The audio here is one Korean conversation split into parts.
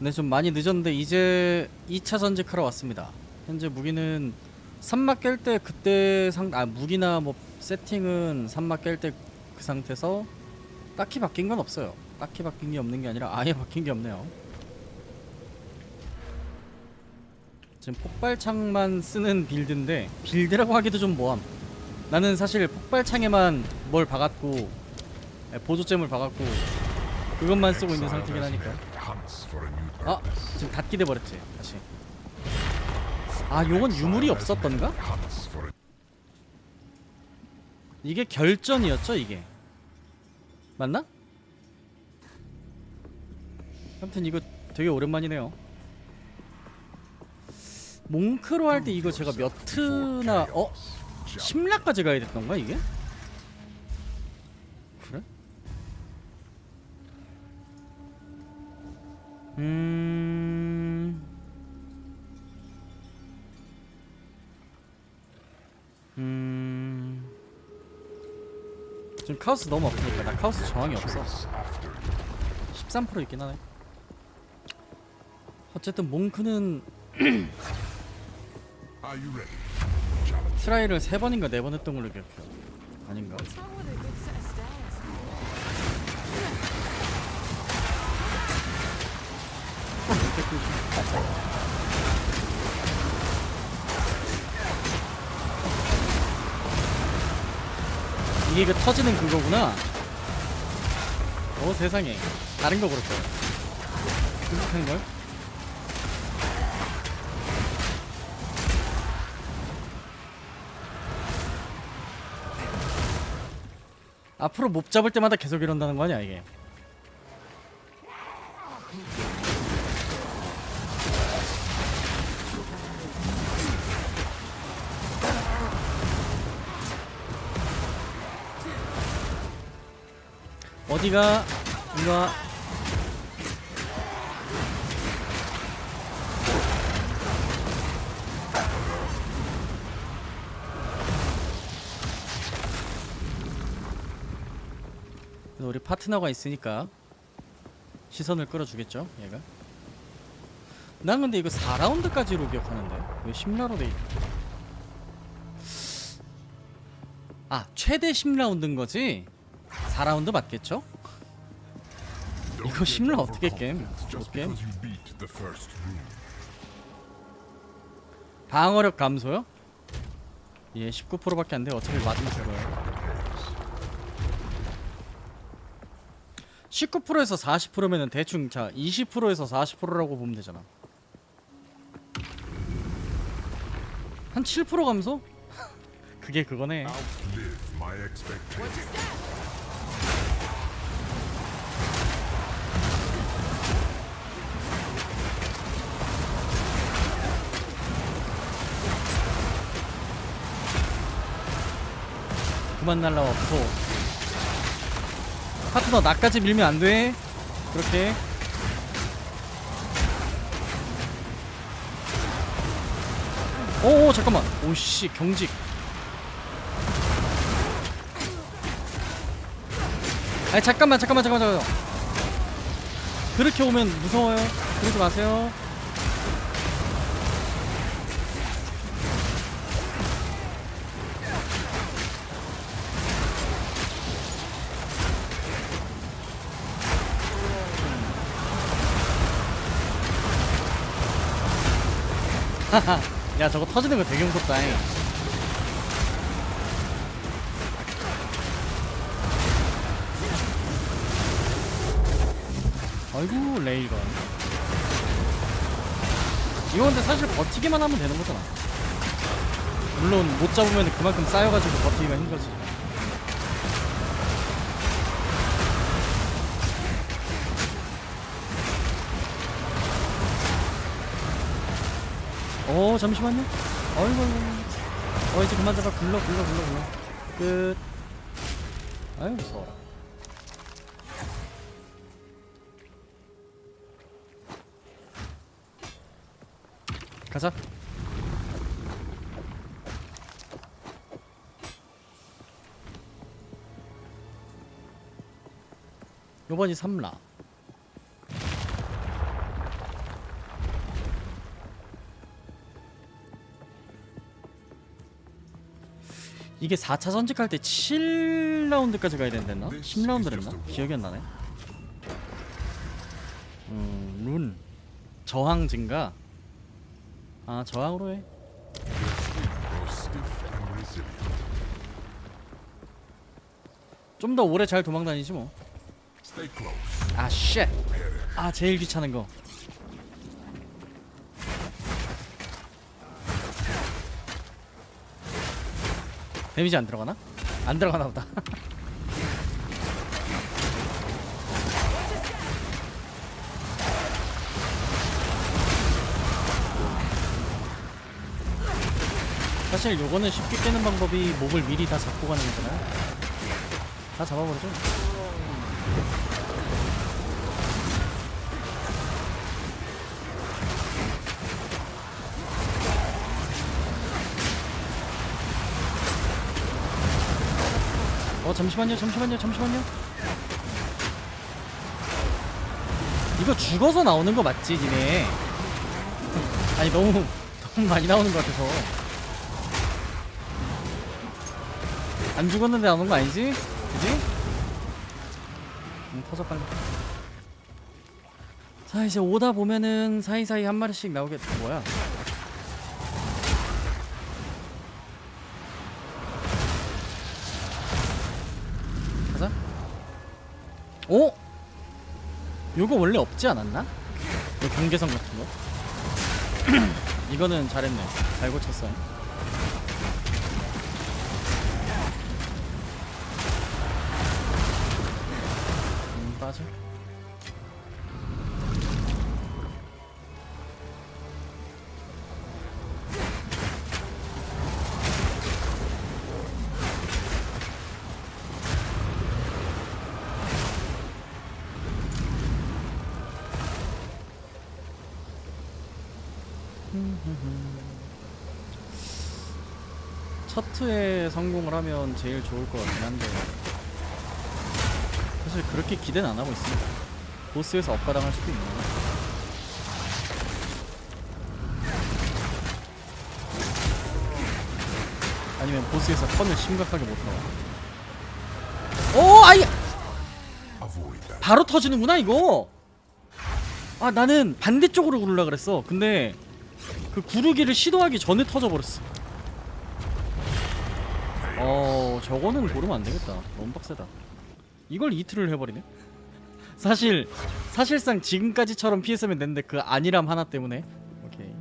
네, 좀 많이 늦었는데 이제 2차 전직하러 왔습니다. 현재 무기는 산막 깰 때 그때 상, 아 무기나 뭐 세팅은 산막 깰 때 그 상태에서 딱히 바뀐 건 없어요. 딱히 바뀐 게 없는 게 아니라 아예 바뀐 게 없네요. 지금 폭발창만 쓰는 빌드인데 빌드라고 하기도 좀 뭐함. 나는 사실 폭발창에만 뭘 박았고 에, 보조잼을 박았고 그것만 쓰고 있는 상태긴 하니까. 아 지금 닫게 돼 버렸지 다시. 아 요건 유물이 없었던가? 이게 결전이었죠 이게 맞나? 아무튼 이거 되게 오랜만이네요 몽크로 할 때 이거 제가 몇 트나 어? 심라까지 가야 됐던가 이게? 음... 음... 지금 카오스 너무 없으니까 나 카오스 저항이 없어. after 13% 있긴 하네. 어쨌든 몽크는. 트라이를 세 번인가 네번 했던 걸로 기억해요. 아닌가? 이게 그 터지는 그거구나. 어 세상에. 다른 거 거야 끔찍한 걸? 앞으로 몹 잡을 때마다 계속 이런다는 거 아니야 이게 어디가 그래도 우리 파트너가 있으니까 시선을 끌어주겠죠 얘가 난 근데 이거 4라운드까지로 기억하는데 왜 10라로 돼 있... 아 최대 10라운드인 거지? 4라운드 맞겠죠? 이거 심라 어떻게 게임? 못 게임? 방어력 감소요? 예 19%밖에 안 돼. 어차피 맞으면 죽어요. 19%에서 40%면은 대충 자 20%에서 40%라고 보면 되잖아. 한 7% 감소? 그게 그거네. 그만 날라와 무서워. 파트너 나까지 밀면 안 돼. 그렇게. 오 잠깐만. 오씨 경직. 아니 잠깐만 잠깐만 잠깐만 잠깐만. 그렇게 오면 무서워요. 그러지 마세요. 야 저거 터지는 거 되게 무섭다. 잉. 아이고 레일건. 이거 근데 사실 버티기만 하면 되는 거잖아. 물론 못 잡으면 그만큼 쌓여가지고 버티기가 힘들지. 어 잠시만요. 어이구. 어 이제 그만 잡아 굴러 굴러 굴러 굴러. 끝. 아유 무서워. 가자. 요번이 3라. 이게 4차 선직할 때 7라운드까지 가야 된댔나? 10라운드랬나? 기억이 안 나네. 음, 룬 저항 증가. 아 저항으로 해. 좀 더 오래 잘 도망 다니지 뭐. 아 쉣. 아 제일 귀찮은 거. 데미지 안 들어가나? 안 들어가나 보다. 사실 요거는 쉽게 깨는 방법이 몹을 미리 다 잡고 가는 거잖아요. 다 잡아버리죠. 어 잠시만요 잠시만요 잠시만요. 이거 죽어서 나오는 거 맞지 니네? 아니 너무 너무 많이 나오는 거 같아서. 안 죽었는데 나오는 거 아니지? 그지? 음 터져 빨리. 자 이제 오다 보면은 사이사이 한 마리씩 나오겠 뭐야 오? 요거 원래 없지 않았나? 요 경계선 같은 거? 이거는 잘했네. 잘 고쳤어. 음, 첫 트에 성공을 하면 제일 좋을 것 같긴 한데 사실 그렇게 기대는 안 하고 있습니다. 보스에서 업가당할 수도 있는 거라. 아니면 보스에서 턴을 심각하게 못 나와. 오 아이. 바로 터지는구나 이거. 아 나는 반대쪽으로 구르려 그랬어. 근데 그 구르기를 시도하기 전에 터져 버렸어. 어 저거는 고르면 안 되겠다. 너무 빡세다. 이걸 이틀을 해버리네. 사실 사실상 지금까지처럼 피했으면 됐는데 그 아니람 하나 때문에. 오케이.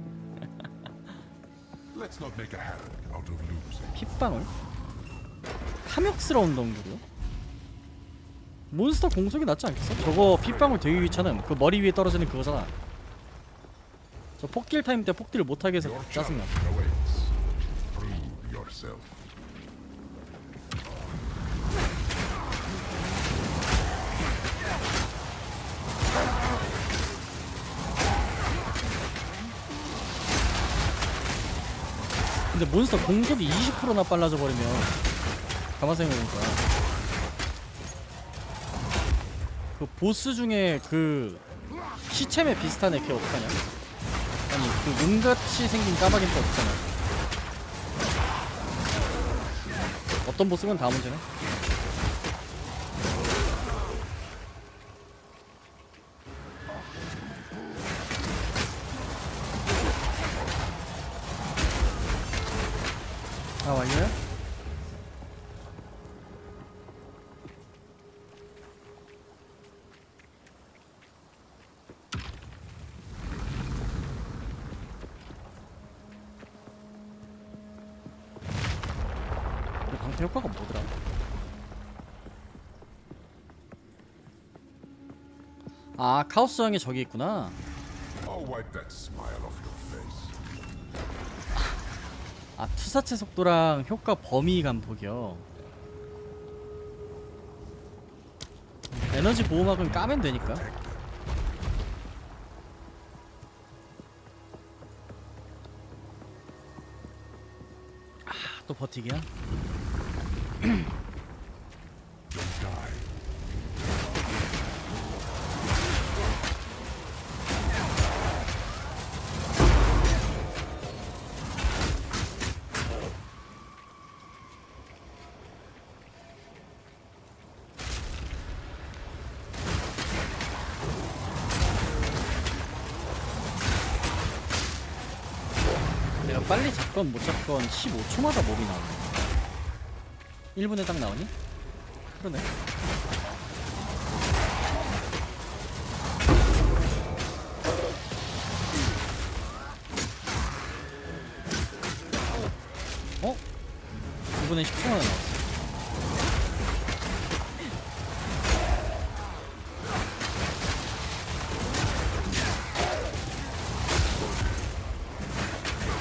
핏방울? 탐욕스러운 덩굴이요? 몬스터 공속이 낫지 않겠어? 저거 핏방울 되게 귀찮음 그 머리 위에 떨어지는 그거잖아 저 폭딜 타임 때 폭딜 못하게 해서 짜증나 근데 몬스터 공속이 20%나 빨라져 버리면 가만 생각해보니까 그 보스 중에 그 시체매 비슷한 애 걔 어떡하냐? 아니 그 눈같이 생긴 까마귀 또 어떡하냐 어떤 보스건 다 문제네 이 방패 효과가 뭐더라? 아 카오스 형이 저기 있구나. 아 투사체 속도랑 효과 범위 감폭이요 에너지 보호막은 까면 되니까 아, 또 버티기야? 내가 빨리 잡건 못 잡건 15초마다 몹이 나오네. 1분에 딱 나오니? 그러네 어? 2분에 10초 만에 나왔어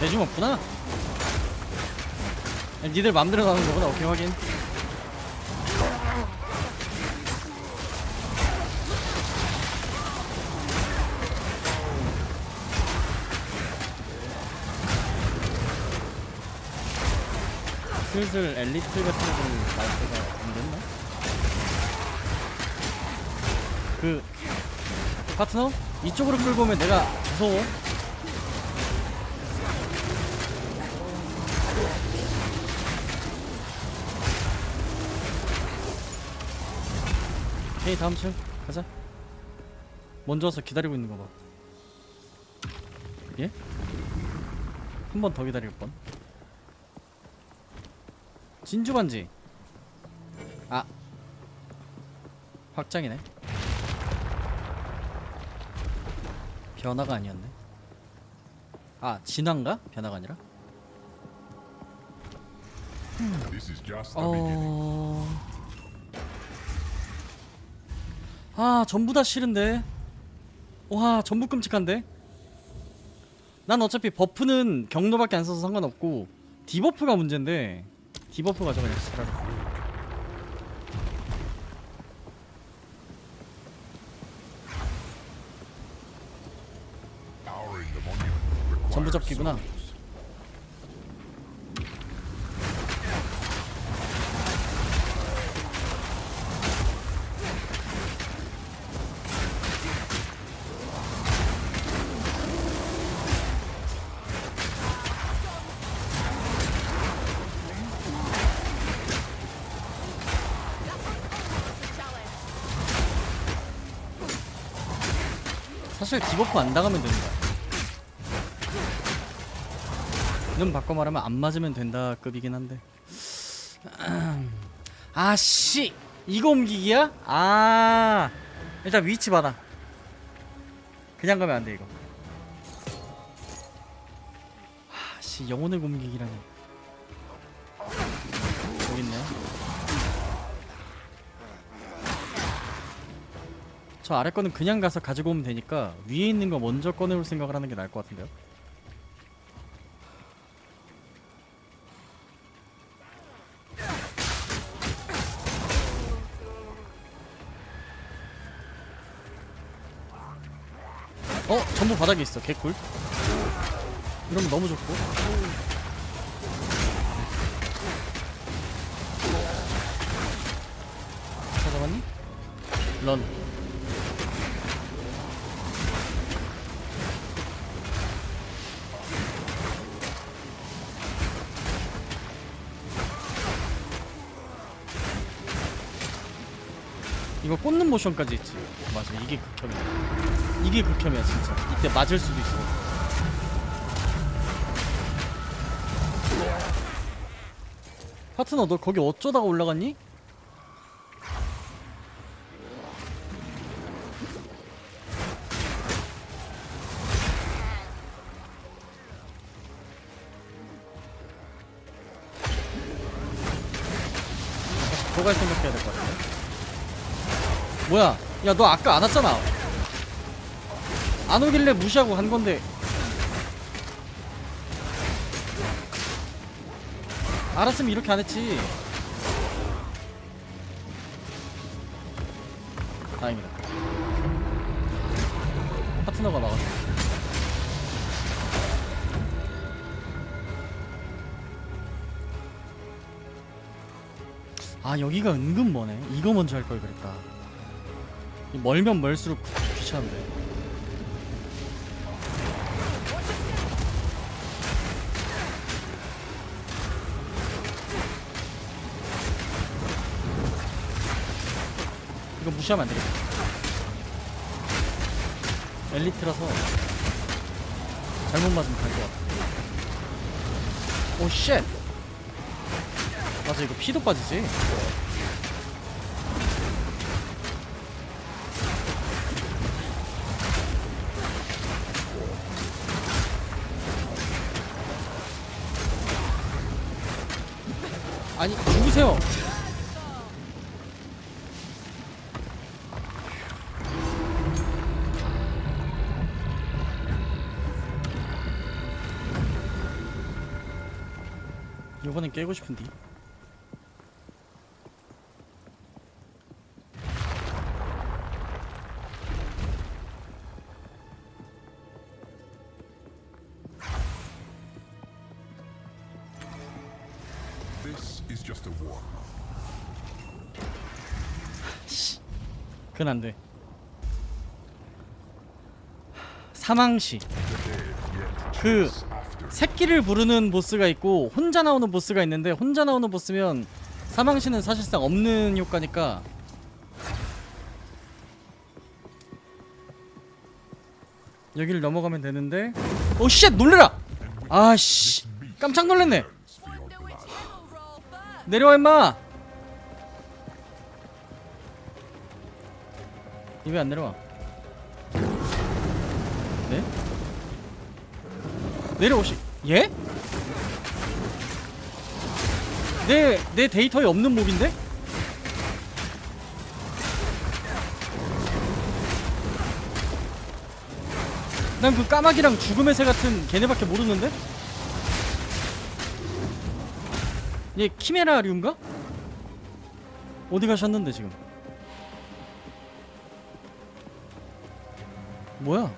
대중 없구나? 야, 니들 맘대로 나는 거구나 오케이 확인 슬슬 엘리트 같은 나올 때가 안 됐나? 그 파트너? 이쪽으로 끌고 오면 내가 무서워 오케이 다음 층 가자. 먼저 와서 기다리고 있는 거봐. 예? 한 번 더 기다릴 뻔. 진주 반지. 아. 확장이네. 변화가 아니었네. 아 진화인가? 변화가 아니라. 어... 아 전부 다 싫은데. 와 전부 끔찍한데. 난 어차피 버프는 경로밖에 안 써서 상관없고 디버프가 문제인데 디버프 monument requires 전부 잡기구나. 사실 디버프 안 당하면 된다 눈 바꿔 말하면 안 맞으면 된다 급이긴 한데. 아씨! 이거 옮기기야? 아 일단 위치 받아 그냥 가면 안 돼 이거. 아씨 영혼의 옮기기라니 저 아래 거는 그냥 가서 가지고 오면 되니까 위에 있는 거 먼저 꺼내올 생각을 하는 게 나을 것 같은데요? 어? 전부 바닥에 있어. 개꿀. 이러면 너무 좋고. 찾아봤니? 런 이거 꽂는 모션까지 있지. 맞아 이게 극혐이야. 이게 극혐이야 진짜. 이때 맞을 수도 있어. 파트너 너 거기 어쩌다가 올라갔니? 뭐야? 야 너 아까 안 왔잖아. 안 오길래 무시하고 간 건데. 알았으면 이렇게 안 했지. 다행이다. 파트너가 막았어 아 여기가 은근 머네. 이거 먼저 할 걸 그랬다. 이 멀면 멀수록 귀찮은데. 이거 무시하면 안 되겠다. 엘리트라서 잘못 맞으면 갈 것 같아. 오쉣! 맞아 이거 피도 빠지지 아니 죽으세요? 요번엔 깨고 싶은데 is just a warm up. 그건 사망시. The dead yet 그. 새끼를 부르는 보스가 있고 혼자 나오는 보스가 있는데 혼자 나오는 보스면 사망시는 사실상 없는 효과니까. 여기를 넘어가면 되는데. 오쉣 놀래라! 아씨 깜짝 놀랐네 내려와 임마 이왜 안 내려와 네? 내려오시 예? 내, 내 데이터에 없는 몹인데? 난 그 까마귀랑 죽음의 새 같은 걔네밖에 모르는데? 얘 키메라류인가? 어디 가셨는데 지금? 뭐야?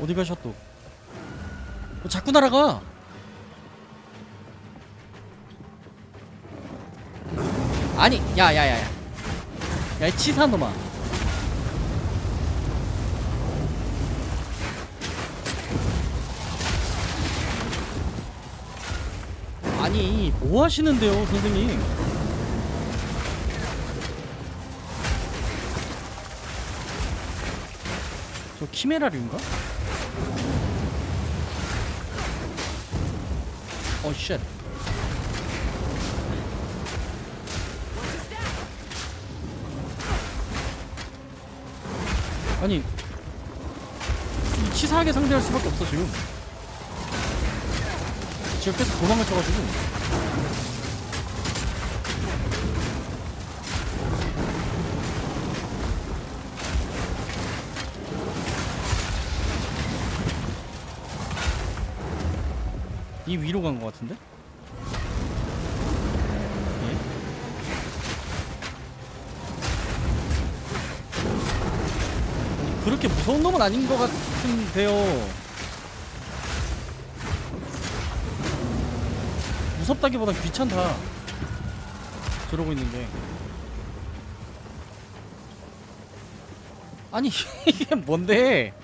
어디 가셨 또? 어, 자꾸 날아가. 아니, 야야야야. 야, 이 치사한 놈아. 아니, 뭐 하시는데요, 선생님? 저 키메라류인가? 어, 쉣. 아니 이 치사하게 상대할 수밖에 없어 지금 지금 계속 도망을 쳐가지고 이 위로 간 것 같은데? 그렇게 무서운 놈은 아닌 것 같은데요. 무섭다기보단 귀찮다. 저러고 있는데. 아니 이게 뭔데?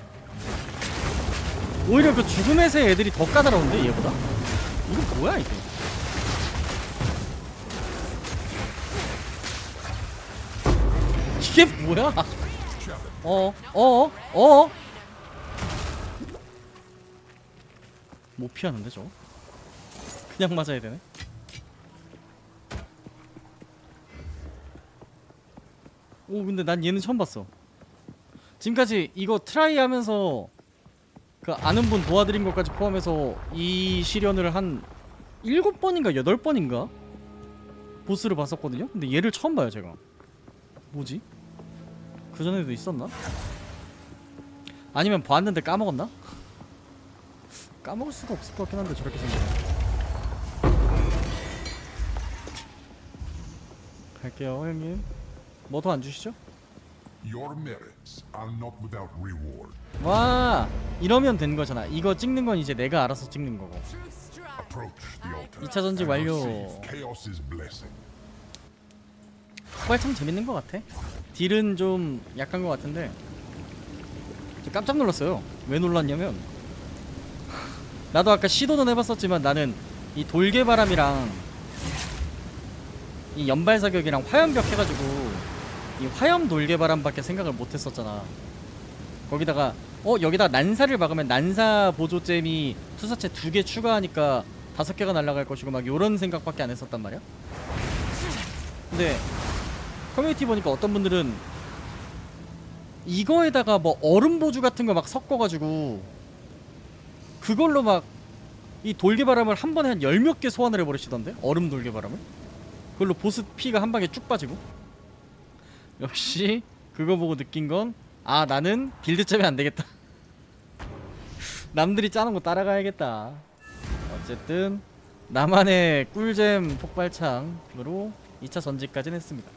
오히려 그 죽음의 새 애들이 더 까다로운데 얘보다? 이거 뭐야 이게? 이게 뭐야? 어, 어, 어. 못 피하는데 저? 그냥 맞아야 되네. 오, 근데 난 얘는 처음 봤어. 지금까지 이거 트라이 하면서 그 아는 분 도와드린 것까지 포함해서 이 시련을 한 일곱 번인가 여덟 번인가 보스를 봤었거든요. 근데 얘를 처음 봐요, 제가. 뭐지? 그 전에도 있었나? 아니면 봤는데 까먹었나? 까먹을 수가 없을 것 같긴 한데 저렇게 생기면 갈게요 형님 뭐 더 안 주시죠? Your merits are not without reward. 와 이러면 된 거잖아 이거 찍는 건 이제 내가 알아서 찍는 거고 True strike. Approach the altar. 2차 전지 and 완료. receive Chaos's blessing. 후발 참 재밌는 것 같아. 딜은 좀 약한 것 같은데 저 깜짝 놀랐어요. 왜 놀랐냐면 나도 아까 시도는 해봤었지만 나는 이 돌개바람이랑 이 연발사격이랑 화염벽 해가지고 이 화염 돌개바람밖에 생각을 못했었잖아. 거기다가 어 여기다 난사를 박으면 난사 보조잼이 투사체 두 개 추가하니까 다섯 개가 날아갈 것이고 막 요런 생각밖에 안 했었단 말이야. 근데 커뮤니티 보니까 어떤 분들은 이거에다가 뭐 얼음 보주 같은 거 막 섞어가지고 그걸로 막 이 돌개바람을 한 번에 한 열 몇 개 소환을 해버리시던데? 얼음 돌개바람을? 그걸로 보스 피가 한 방에 쭉 빠지고? 역시 그거 보고 느낀 건 아 나는 빌드점이 안 되겠다. 남들이 짜는 거 따라가야겠다. 어쨌든 나만의 꿀잼 폭발창으로 2차 전지까지는 했습니다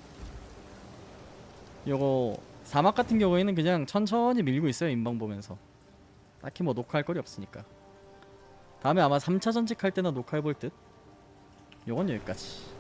요거 사막 같은 경우에는 그냥 천천히 밀고 있어요 인방 보면서. 딱히 뭐 녹화할 거리 없으니까. 다음에 아마 3차 전직 할 때나 녹화해 볼 듯. 요건 여기까지